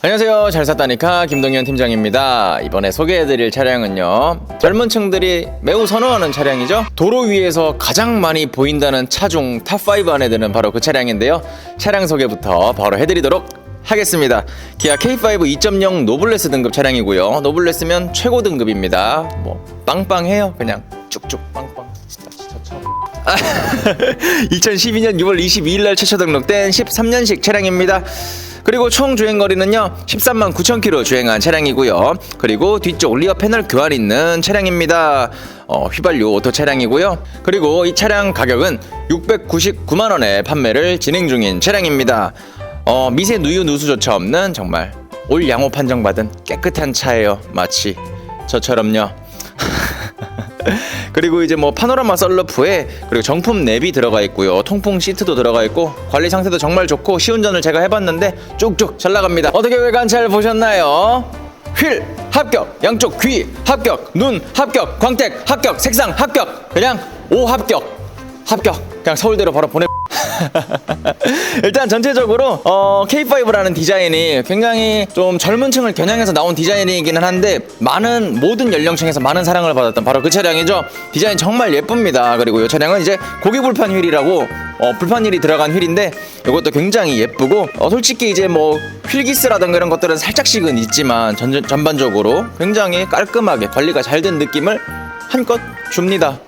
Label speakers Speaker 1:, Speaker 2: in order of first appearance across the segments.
Speaker 1: 안녕하세요. 잘 샀다니까 김동현 팀장입니다. 이번에 소개해드릴 차량은요. 젊은 층들이 매우 선호하는 차량이죠. 도로 위에서 가장 많이 보인다는 차중 탑5 안에 드는 바로 그 차량인데요. 차량 소개부터 바로 해드리도록 하겠습니다. 기아 K5 2.0 노블레스 등급 차량이고요. 노블레스면 최고 등급입니다. 뭐 빵빵해요. 그냥 쭉쭉 빵빵. 진짜 진짜 2012년 6월 22일 날 최초 등록된 13년식 차량입니다. 그리고 총 주행 거리는요 13만 9천 킬로 주행한 차량이고요. 그리고 뒤쪽 리어 패널 교환 있는 차량입니다. 어, 휘발유 오토 차량이고요. 그리고 이 차량 가격은 699만 원에 판매를 진행 중인 차량입니다. 어, 미세 누유 누수조차 없는 정말 올 양호 판정받은 깨끗한 차예요. 마치 저처럼요. 그리고 이제 뭐 파노라마 썰루프에 그리고 정품 랩이 들어가 있고요. 통풍 시트도 들어가 있고 관리 상태도 정말 좋고 시운전을 제가 해봤는데 쭉쭉 잘 나갑니다. 어떻게 외관 잘 보셨나요? 휠 합격, 양쪽 귀 합격, 눈 합격, 광택 합격, 색상 합격, 그냥 오 합격, 합격. 그냥 서울대로 바로 보내. 일단 전체적으로 어, K5라는 디자인이 굉장히 좀 젊은 층을 겨냥해서 나온 디자인이기는 한데 많은 모든 연령층에서 많은 사랑을 받았던 바로 그 차량이죠. 디자인 정말 예쁩니다. 그리고 이 차량은 이제 고기 불판 휠이라고 어, 불판 휠이 들어간 휠인데 이것도 굉장히 예쁘고 어, 솔직히 이제 뭐 휠기스라든가 이런 것들은 살짝씩은 있지만 전, 전반적으로 굉장히 깔끔하게 관리가 잘 된 느낌을 한껏 줍니다.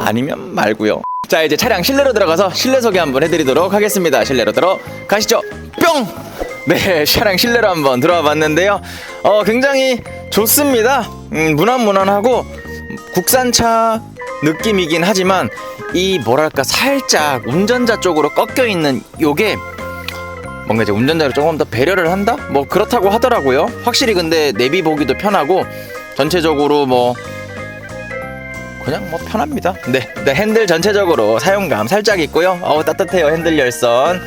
Speaker 1: 아니면 말고요. 자 이제 차량 실내로 들어가서 실내 소개 한번 해드리도록 하겠습니다. 실내로 들어가시죠. 뿅. 네, 차량 실내로 한번 들어와 봤는데요. 어, 굉장히 좋습니다. 음, 무난무난하고 국산차 느낌이긴 하지만 이 뭐랄까 살짝 운전자 쪽으로 꺾여 있는 요게 뭔가 이제 운전자를 조금 더 배려를 한다? 뭐 그렇다고 하더라고요. 확실히 근데 내비 보기도 편하고 전체적으로 뭐 그냥 뭐 편합니다. 네, 네, 핸들 전체적으로 사용감 살짝 있고요. 어우 따뜻해요 핸들 열선.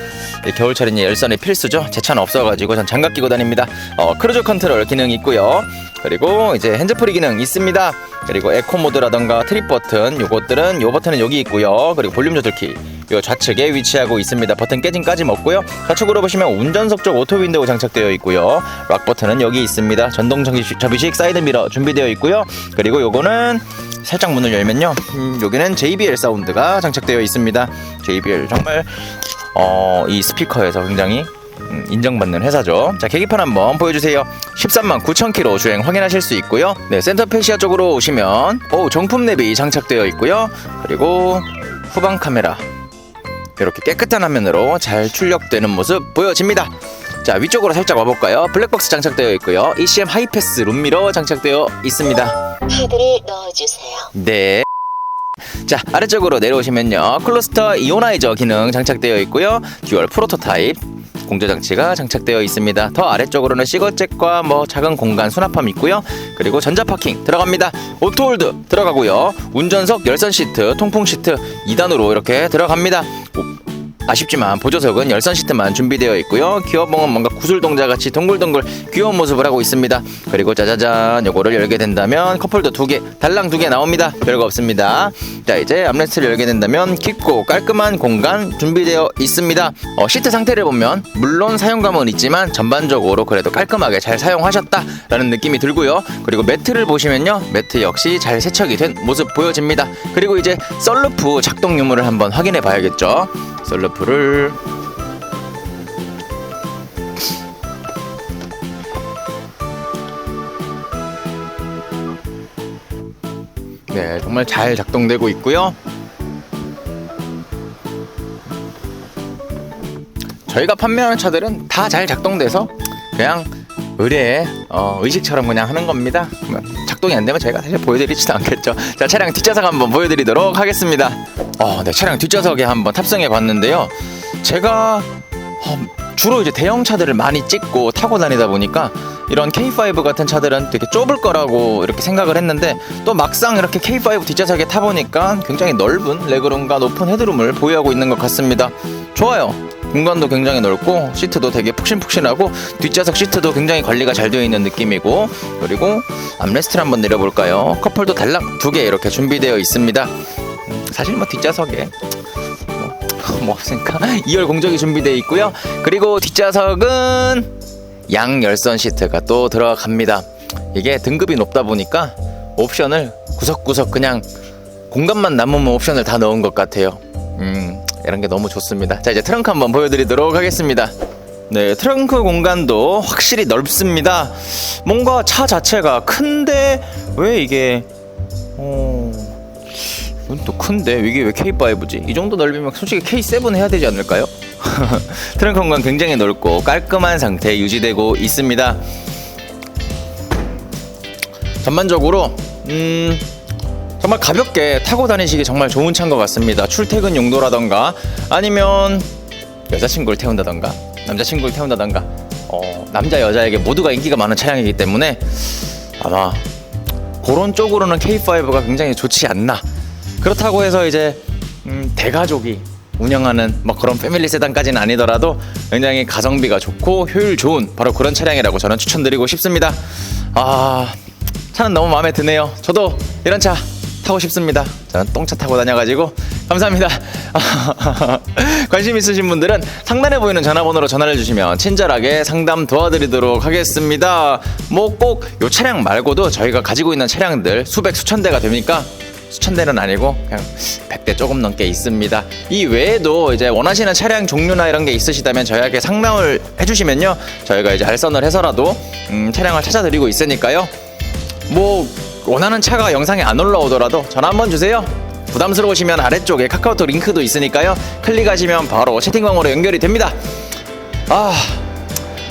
Speaker 1: 이 겨울철이니 열선이 필수죠. 제 차는 없어가지고 전 장갑 끼고 다닙니다. 어, 크루즈 컨트롤 기능 있고요. 그리고 이제 핸즈프리 기능 있습니다. 그리고 에코 모드라던가 트립 버튼 요것들은 요 버튼은 여기 있고요. 그리고 볼륨 조절키 요 좌측에 위치하고 있습니다. 버튼 깨짐까지 없고요. 좌측으로 보시면 운전석 쪽 오토 윈도우 장착되어 있고요. 락 버튼은 여기 있습니다. 전동 접이식 사이드 미러 준비되어 있고요. 그리고 요거는 살짝 문을 열면요. 음, 여기는 JBL 사운드가 장착되어 있습니다. JBL 정말 어, 이 스피커에서 굉장히 음, 인정받는 회사죠. 자, 계기판 한번 보여주세요. 13만 9천 킬로 주행 확인하실 수 있고요. 네, 센터 페시아 쪽으로 오시면 오, 정품 랩이 장착되어 있고요. 그리고 후방 카메라 이렇게 깨끗한 화면으로 잘 출력되는 모습 보여집니다. 자, 위쪽으로 살짝 와볼까요? 블랙박스 장착되어 있고요. ECM 하이패스 룸미러 장착되어 있습니다.
Speaker 2: 카드를 넣어주세요.
Speaker 1: 네. 자 아래쪽으로 내려오시면요. 클러스터 이오나이저 기능 장착되어 있고요. 듀얼 프로토타입 공조 장치가 장착되어 있습니다. 더 아래쪽으로는 시거잭과 뭐 작은 공간 수납함 있고요. 그리고 전자 파킹 들어갑니다. 오토홀드 들어가고요. 운전석 열선 시트 통풍 시트 2단으로 이렇게 들어갑니다. 오, 아쉽지만 보조석은 열선 시트만 준비되어 있고요. 기어봉은 뭔가 구슬 동자 같이 동글동글 귀여운 모습을 하고 있습니다. 그리고 짜자잔 요거를 열게 된다면 컵홀더 두 개, 달랑 두 개 나옵니다. 별거 없습니다. 자 이제 암레스트를 열게 된다면 깊고 깔끔한 공간 준비되어 있습니다. 어, 시트 상태를 보면 물론 사용감은 있지만 전반적으로 그래도 깔끔하게 잘 사용하셨다라는 느낌이 들고요. 그리고 매트를 보시면요, 매트 역시 잘 세척이 된 모습 보여집니다. 그리고 이제 썰루프 작동 유무를 한번 확인해 봐야겠죠. 썰루프를 네 정말 잘 작동되고 있고요 저희가 판매하는 차들은 다 잘 작동돼서 그냥 의뢰 어, 의식처럼 그냥 하는 겁니다. 뭐, 작동이 안 되면 저희가 사실 보여드리지도 않겠죠. 자 차량 뒷좌석 한번 보여드리도록 하겠습니다. 어, 네 차량 뒷좌석에 한번 탑승해 봤는데요. 제가 어, 주로 이제 대형 차들을 많이 찍고 타고 다니다 보니까 이런 K5 같은 차들은 되게 좁을 거라고 이렇게 생각을 했는데 또 막상 이렇게 K5 뒷좌석에 타보니까 굉장히 넓은 레그룸과 높은 헤드룸을 보유하고 있는 것 같습니다. 좋아요. 공간도 굉장히 넓고 시트도 되게 푹신푹신하고 뒷좌석 시트도 굉장히 관리가 잘 되어 있는 느낌이고 그리고 암레스트를 한번 내려볼까요? 컵홀도 달랑 두 개 이렇게 준비되어 있습니다. 음, 사실 뭐 뒷좌석에 뭐, 뭐 없으니까 2열 공정이 준비되어 있고요. 그리고 뒷좌석은 양 열선 시트가 또 들어갑니다. 이게 등급이 높다 보니까 옵션을 구석구석 그냥 공간만 남으면 옵션을 다 넣은 것 같아요. 음, 이런 게 너무 좋습니다. 자, 이제 트렁크 한번 보여드리도록 하겠습니다. 네, 트렁크 공간도 확실히 넓습니다. 뭔가 차 자체가 큰데 왜 이게 어 또 큰데 이게 왜 K5지? 이 정도 넓이면 솔직히 K7 해야 되지 않을까요? 트렁크 공간 굉장히 넓고 깔끔한 상태 유지되고 있습니다. 전반적으로 음 정말 가볍게 타고 다니시기 정말 좋은 차인 것 같습니다. 출퇴근 용도라던가 아니면 여자친구를 태운다던가 남자친구를 태운다던가 어, 남자 여자에게 모두가 인기가 많은 차량이기 때문에 아마 그런 쪽으로는 K5가 굉장히 좋지 않나. 그렇다고 해서 이제 음, 대가족이 운영하는 뭐 그런 패밀리 세단까지는 아니더라도 굉장히 가성비가 좋고 효율 좋은 바로 그런 차량이라고 저는 추천드리고 싶습니다. 아 차는 너무 마음에 드네요. 저도 이런 차 타고 싶습니다. 저는 똥차 타고 다녀가지고 감사합니다. 관심 있으신 분들은 상단에 보이는 전화번호로 전화를 주시면 친절하게 상담 도와드리도록 하겠습니다. 뭐꼭이 차량 말고도 저희가 가지고 있는 차량들 수백 수천 대가 됩니까? 수천 대는 아니고 그냥 100대 조금 넘게 있습니다. 이 외에도 이제 원하시는 차량 종류나 이런 게 있으시다면 저희에게 상담을 해주시면요. 저희가 이제 알선을 해서라도 음, 차량을 찾아드리고 있으니까요. 뭐 원하는 차가 영상에 안 올라오더라도 전화 한번 주세요. 부담스러우시면 아래쪽에 카카오톡 링크도 있으니까요. 클릭하시면 바로 채팅방으로 연결이 됩니다. 아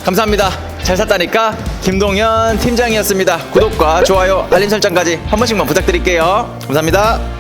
Speaker 1: 감사합니다. 잘 샀다니까 김동현 팀장이었습니다. 구독과 좋아요, 알림 설정까지 한 번씩만 부탁드릴게요. 감사합니다.